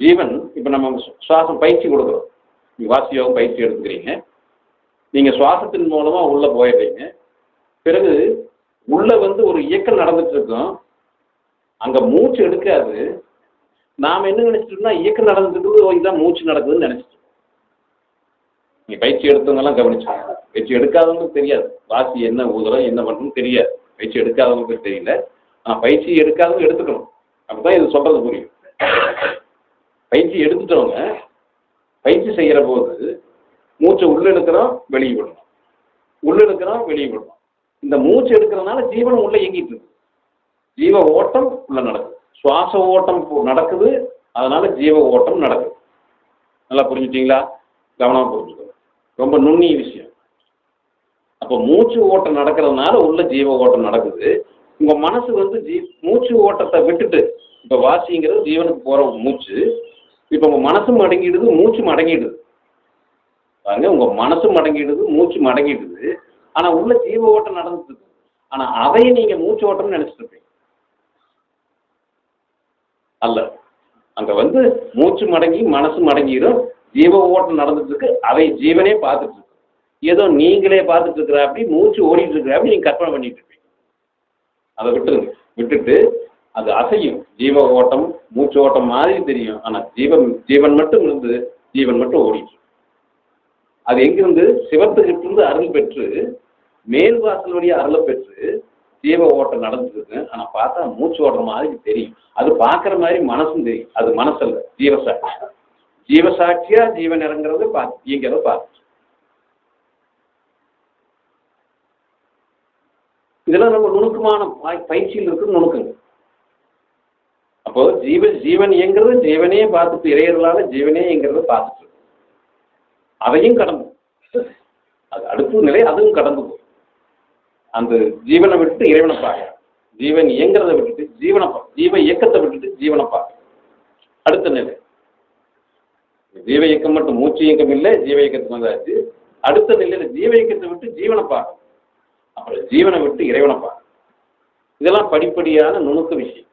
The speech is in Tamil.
ஜீவன் இப்போ நம்ம சுவாசம் பயிற்சி கொடுக்குறோம். நீங்கள் வாசி யோகம் பயிற்சி எடுத்துக்கிறீங்க. நீங்கள் சுவாசத்தின் மூலமாக உள்ளே போயிடுறீங்க. பிறகு உள்ளே வந்து ஒரு இயக்கம் நடந்துட்டு இருக்கும். அங்கே மூச்சு எடுக்காது. நாம் என்ன நினச்சிட்டோம்னா இயக்கம் நடந்துட்டு இருக்குது இதான் மூச்சு நடக்குதுன்னு நினச்சிட்டோம் நீங்கள் பயிற்சி எடுத்தவங்கெல்லாம் கவனிச்சாங்க பயிற்சி எடுக்காதவங்களுக்கு தெரியாது. வாசி என்ன ஊதுறோம் என்ன பண்ணுறோம் தெரியாது. பயிற்சி எடுக்காதவங்களுக்கு தெரியல. ஆனால் பயிற்சி எடுக்காதவங்க எடுத்துக்கணும். அப்போ தான் இது சொல்கிறது புரியும். பயிற்சி எடுத்துட்டவங்க பயிற்சி செய்கிற போது மூச்சை உள்ள எடுக்கிறோம் வெளியே விடணும் உள்ள எடுக்கிறோம் வெளியே விடணும் இந்த மூச்சு எடுக்கிறதுனால ஜீவனம் உள்ள இயங்கிட்டு இருக்கு. ஜீவ ஓட்டம் உள்ள நடக்குது. சுவாச ஓட்டம் நடக்குது. அதனால ஜீவ ஓட்டம் நடக்குது. நல்லா புரிஞ்சுட்டீங்களா? கவனமா புரிஞ்சுக்கணும் ரொம்ப நுண்ணிய விஷயம். அப்போ மூச்சு ஓட்டம் நடக்கிறதுனால உள்ள ஜீவ ஓட்டம் நடக்குது. உங்க மனசு வந்து ஜீ மூச்சு ஓட்டத்தை விட்டுட்டு இப்போ வாசிங்கிறது ஜீவனுக்கு போற மூச்சு. இப்போ உங்க மனசும் அடங்கிடுது மூச்சும் அடங்கிடுது பாருங்க உங்க மனசும் அடங்கிடுது மூச்சும் அடங்கிடுது ஆனா உள்ள ஜீவ ஓட்டம் நடந்துட்டு இருக்கு. ஆனா அதையும் நீங்க மூச்சு ஓட்டம்னு நினைச்சிட்டு இருப்பீங்க. அல்ல. அங்க வந்து மூச்சு மடங்கி மனசு மடங்கிடும் ஜீவ ஓட்டம் நடந்துட்டு இருக்கு. அதை ஜீவனே பார்த்துட்டு இருக்கு. ஏதோ நீங்களே பார்த்துட்டு இருக்கிற அப்படி மூச்சு ஓடிட்டு இருக்கிற அப்படி நீங்க கற்பனை பண்ணிட்டு இருப்பீங்க. அதை விட்டுருங்க. விட்டுட்டு அது அசையும். ஜீவ ஓட்டம் மூச்சு ஓட்டம் மாதிரி தெரியும். ஆனா ஜீவன் ஜீவன் மட்டும் இருந்து ஜீவன் மட்டும் ஓடிட்டு அது எங்கிருந்து? சிவத்துக்கிட்ட இருந்து அருள் பெற்று மேல் வாசல் வழியா அருளை பெற்று ஜீவ ஓட்டம் நடந்துருக்கு ஆனா பார்த்தா மூச்சு ஓடுற மாதிரி தெரியும். அது பார்க்குற மாதிரி மனசும் தெரியும். அது மனசல்ல ஜீவசாட்சி. ஜீவசாட்சியா ஜீவன் இறங்குறது பார்த்து இயங்கிறத பார்த்து இதெல்லாம் நம்ம நுணுக்கமான பயிற்சியில் இருக்கிற நுணுக்கங்கள். அப்போ ஜீவன் ஜீவன் இயங்குறது ஜீவனே பார்த்துட்டு இறையர்களால ஜீவனே இயங்குறத பார்த்துட்டு அதையும் கடந்து. அது அடுத்த நிலை அதுவும் கடந்து போகும் அந்த ஜீவனை விட்டு இறைவனை பார்க்க ஜீவன் இயங்குறதை விட்டுட்டு ஜீவனை ஜீவ இயக்கத்தை விட்டுட்டு ஜீவனை பார்க்க அடுத்த நிலை. ஜீவ இயக்கம் மட்டும் மூச்சு இயக்கம் இல்லை ஜீவ இயக்கத்துக்கு வந்தாச்சு. அடுத்த நிலையில ஜீவ இயக்கத்தை விட்டு ஜீவனை பார்க்க அப்புறம் ஜீவனை விட்டு இறைவனை பார்க்க இதெல்லாம் படிப்படியான நுணுக்க விஷயம்.